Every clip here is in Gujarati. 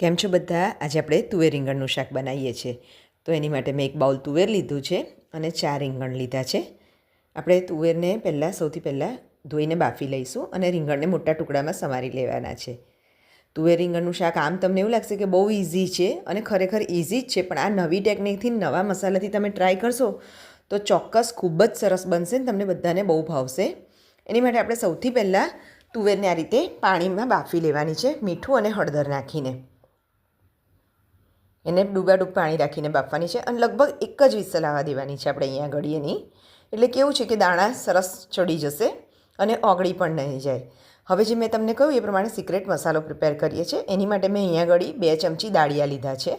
કેમ છો બધા? આજે આપણે તુવેર રીંગણનું શાક બનાવીએ છીએ. તો એની માટે મેં એક બાઉલ તુવેર લીધું છે અને ચાર રીંગણ લીધા છે. આપણે તુવેરને પહેલાં સૌથી પહેલાં ધોઈને બાફી લઈશું અને રીંગણને મોટા ટુકડામાં સમારી લેવાના છે. તુવેર રીંગણનું શાક આમ તમને એવું લાગશે કે બહુ ઇઝી છે અને ખરેખર ઇઝી જ છે, પણ આ નવી ટેકનિકથી નવા મસાલાથી તમે ટ્રાય કરશો તો ચોક્કસ ખૂબ જ સરસ બનશે ને તમને બધાને બહુ ભાવશે. એની માટે આપણે સૌથી પહેલાં તુવેરને આ રીતે પાણીમાં બાફી લેવાની છે મીઠું અને હળદર નાખીને. એને ડૂબાડૂબ પાણી રાખીને બાફવાની છે અને લગભગ એક જ વિસલ આવવા દેવાની છે આપણે અહીંયા એની એટલે કેવું છે કે દાણા સરસ ચડી જશે અને ઓગળી પણ નહીં જાય. હવે જે મેં તમને કહ્યું એ પ્રમાણે સિક્રેટ મસાલો પ્રિપેર કરીએ છીએ. એની માટે મેં અહીંયા આગળ બે ચમચી દાળિયા લીધા છે.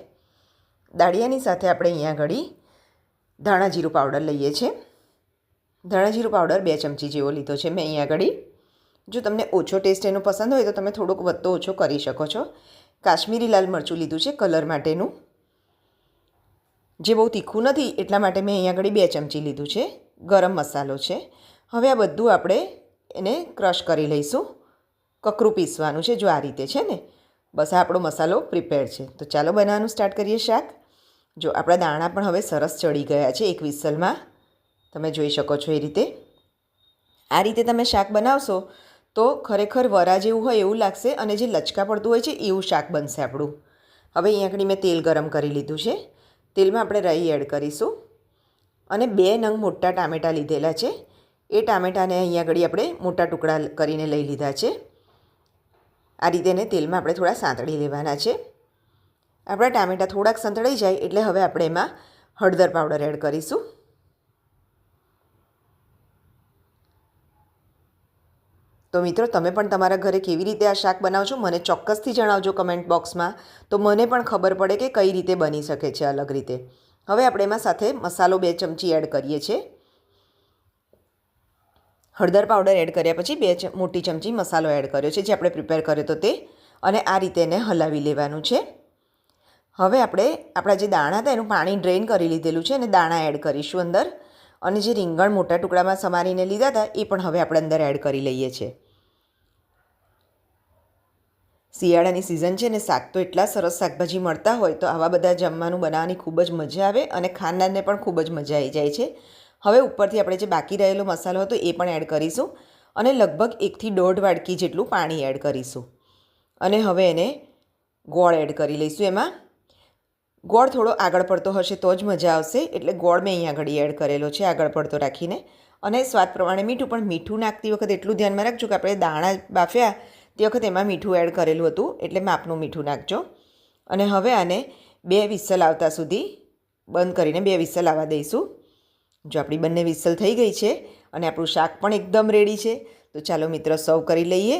દાળિયાની સાથે આપણે અહીંયા આગળ ધાણા જીરું પાવડર લઈએ છીએ. ધાણા જીરું પાવડર બે ચમચી જેવો લીધો છે મેં અહીંયા આગળ જો તમને ઓછો ટેસ્ટ એનો પસંદ હોય તો તમે થોડોક વધતો ઓછો કરી શકો છો. કાશ્મીરી લાલ મરચું લીધું છે કલર માટેનું. જે બહુ તીખું નથી, એટલા માટે મેં અહીંયા આગળ બે ચમચી લીધું છે. ગરમ મસાલો છે. હવે આ બધું આપણે એને ક્રશ કરી લઈશું. કકરું પીસવાનું છે, જો આ રીતે છે ને. બસ આ આપણો મસાલો પ્રિપેર છે. તો ચાલો બનાવવાનું સ્ટાર્ટ કરીએ શાક. જો આપણા દાણા પણ હવે સરસ ચડી ગયા છે એક વિસલમાં તમે જોઈ શકો છો એ રીતે. આ રીતે તમે શાક બનાવશો તો ખરેખર વરા જેવું હોય એવું લાગશે અને જે લચકા પડતું હોય છે એવું શાક બનશે આપણું. હવે આગળ મેં તેલ ગરમ કરી લીધું છે. તેલમાં આપણે રાઈ એડ કરીશું. અને બે નંગ મોટા ટામેટાં લીધેલા છે. એ ટામેટાને અહીંયા આગળ આપણે મોટા ટુકડા કરીને લઈ લીધા છે. આ રીતે એને તેલમાં આપણે થોડા સાંતળી લેવાના છે. આપણા ટામેટાં થોડાક સંતળાઈ જાય એટલે હવે આપણે એમાં હળદર પાવડર એડ કરીશું. તો મિત્રો, તમે પણ તમારા ઘરે કેવી રીતે આ શાક બનાવશો મને ચોક્કસથી જણાવજો કમેન્ટ બોક્સમાં તો મને પણ ખબર પડે કે કઈ રીતે બની શકે છે અલગ રીતે. હવે આપણે એમાં સાથે મસાલો બે ચમચી એડ કરીએ છીએ. હળદર પાવડર એડ કર્યા પછી બે મોટી ચમચી મસાલો એડ કર્યો છે જે આપણે પ્રિપેર કર્યો તો તે. અને આ રીતે એને હલાવી લેવાનું છે. હવે આપણે, આપણા જે દાણા હતા એનું પાણી ડ્રેન કરી લીધેલું છે અને દાણા એડ કરીશું અંદર. અને જે રીંગણ મોટા ટુકડામાં સમારીને લીધા હતા, એ પણ હવે આપણે અંદર એડ કરી લઈએ છીએ. શિયાળાની સિઝન છે ને શાક તો એટલા સરસ શાકભાજી મળતા હોય તો આવા બધા જમવાનું બનાવવાની ખૂબ જ મજા આવે અને ખાનારને પણ ખૂબ જ મજા આવી જાય છે. હવે ઉપરથી આપણે જે બાકી રહેલો મસાલો હતો એ પણ એડ કરીશું અને લગભગ એકથી દોઢ વાડકી જેટલું પાણી એડ કરીશું. અને હવે એને ગોળ એડ કરી લઈશું એમાં. ગોળ થોડો આગળ પડતો હશે તો જ મજા આવશે. એટલે ગોળ મેં અહીંયા આગળ એડ કરેલો છે, આગળ પડતો રાખીને. અને સ્વાદ પ્રમાણે મીઠું પણ, મીઠું નાખતી વખતે એટલું ધ્યાનમાં રાખજો કે આપણે દાણા બાફ્યા તે વખતે એમાં મીઠું એડ કરેલું હતું, એટલે માપનું મીઠું નાખજો. અને હવે આને બે વિસલ આવતા સુધી બંધ કરીને બે વિસલ આવવા દઈશું. જો આપણી બંને વિસલ થઈ ગઈ છે અને આપણું શાક પણ એકદમ રેડી છે, તો ચાલો મિત્રો સર્વ કરી લઈએ.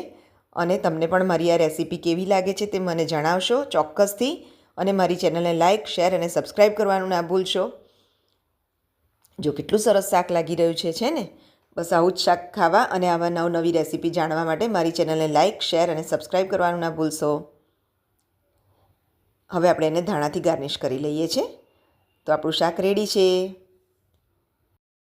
અને તમને પણ મારી આ રેસીપી કેવી લાગે છે તે મને જણાવશો ચોક્કસથી. અને મારી ચેનલને લાઇક, શેર અને સબસ્ક્રાઈબ કરવાનું ના ભૂલશો. જો કેટલું સરસ શાક લાગી રહ્યું છે છે ને? બસ આવું જ શાક ખાવા અને આવા નવનવી રેસીપી જાણવા માટે મારી ચેનલને લાઇક, શેર અને સબસ્ક્રાઈબ કરવાનું ના ભૂલશો. હવે આપણે એને ધાણાથી ગાર્નિશ કરી લઈએ છીએ તો આપણું શાક રેડી છે.